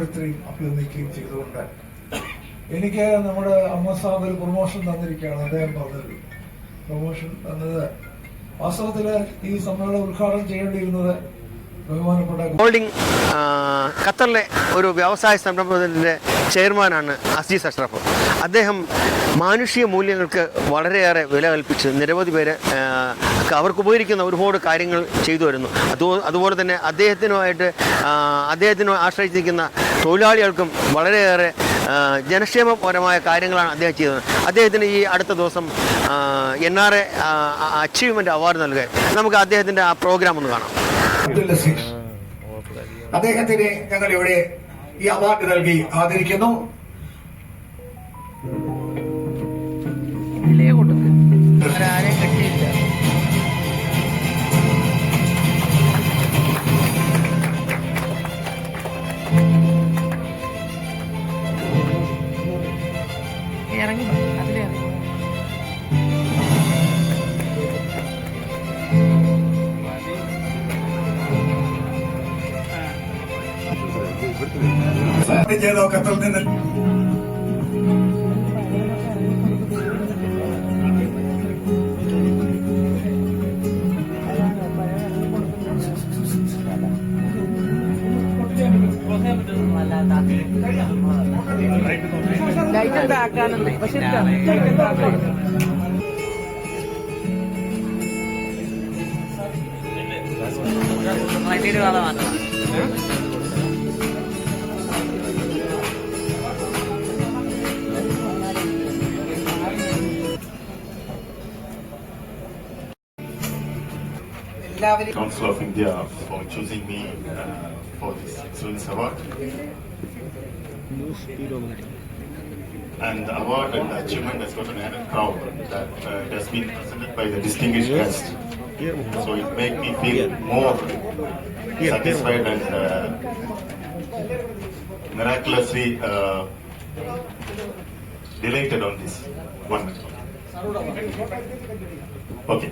ഓരോരുത്തരെയും അഭിനന്ദിക്കുകയും ചെയ്തുകൊണ്ട് എനിക്ക് നമ്മുടെ അമ്മ സാബ് ഒരു പ്രൊമോഷൻ തന്നിരിക്കുകയാണ്. അദ്ദേഹം പറഞ്ഞത്. പ്രൊമോഷൻ തന്നത് വാസ്തവത്തിൽ ഈ സമ്മേളനം ഉദ്ഘാടനം ചെയ്യേണ്ടിയിരുന്നത് ഹോൾഡിംഗ് ഖത്തറിലെ ഒരു വ്യവസായ സംരംഭത്തിന്റെ ചെയർമാനാണ് അസീസ് അഷ്റഫ്. അദ്ദേഹം മാനുഷിക മൂല്യങ്ങൾക്ക് വളരെയേറെ വില കൽപ്പിച്ച് നിരവധി പേര് അവർക്ക് ഉപകരിക്കുന്ന ഒരുപാട് കാര്യങ്ങൾ ചെയ്തു വരുന്നു. അതുപോലെ തന്നെ അദ്ദേഹത്തിനുമായിട്ട് അദ്ദേഹത്തിനെ ആശ്രയിച്ചിരിക്കുന്ന തൊഴിലാളികൾക്കും വളരെയേറെ ജനക്ഷേമപരമായ കാര്യങ്ങളാണ് അദ്ദേഹം ചെയ്തത്. അദ്ദേഹത്തിന് ഈ അടുത്ത ദിവസം N R A achievement award നൽകുക നമുക്ക് അദ്ദേഹത്തിന്റെ ആ പ്രോഗ്രാം ഒന്ന് കാണാം. അദ്ദേഹത്തിന് ഞങ്ങൾ ഇവിടെ ഈ അവാർഡ് നൽകി ആദരിക്കുന്നു. അവരാരെയും കെട്ടിയില്ല ഖത്തറിൽ നിന്ന് ലൈറ്റ് എന്താ ആക്കാനുണ്ട് പക്ഷെ ലൈറ്റ് എന്താ എല്ലാവരും Council of India for choosing me uh, for this Excellence Award. And the award and the achievement has got an added crown that uh, it has been presented by the distinguished guest. So it made me feel more satisfied and uh, miraculously uh, delighted on this one. Okay.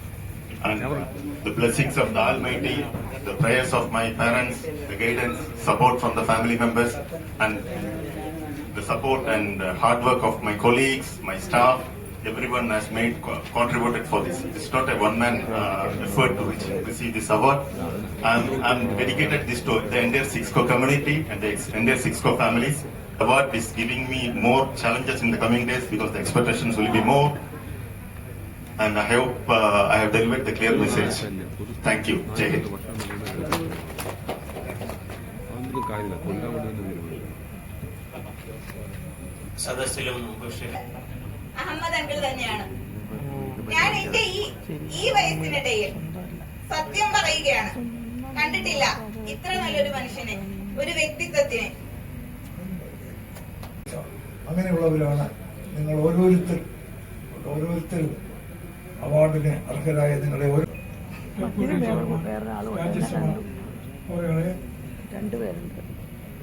and the blessings of the Almighty, the prayers of my parents, the guidance, support from the family members, and the support and uh, hard work of my colleagues, my staff, everyone has made contributed for this. It's not a one-man uh, effort to receive this award. I'm, I'm dedicated this to the entire Sixco community and the entire Sixco families. The award is giving me more challenges in the coming days because the expectations will be more and I hope uh, I have delivered the clear message. Thank you. Jai Hind. സദസ്സിലും Ahmed uncle തന്നെയാണ് ഞാൻ എന്റെ ഈ ഈ വയസ്സിനിടയിൽ സത്യം പറയുകയാണ് കണ്ടിട്ടില്ല ഇത്ര നല്ലൊരു മനുഷ്യനെ ഒരു വ്യക്തിത്വത്തിനെ അങ്ങനെയുള്ളവരാണ് നിങ്ങൾ ഓരോരുത്തർ ഓരോരുത്തരും അവാർഡിന് അർഹരായ നിങ്ങളെ ഒരു രണ്ടുപേരുണ്ട്.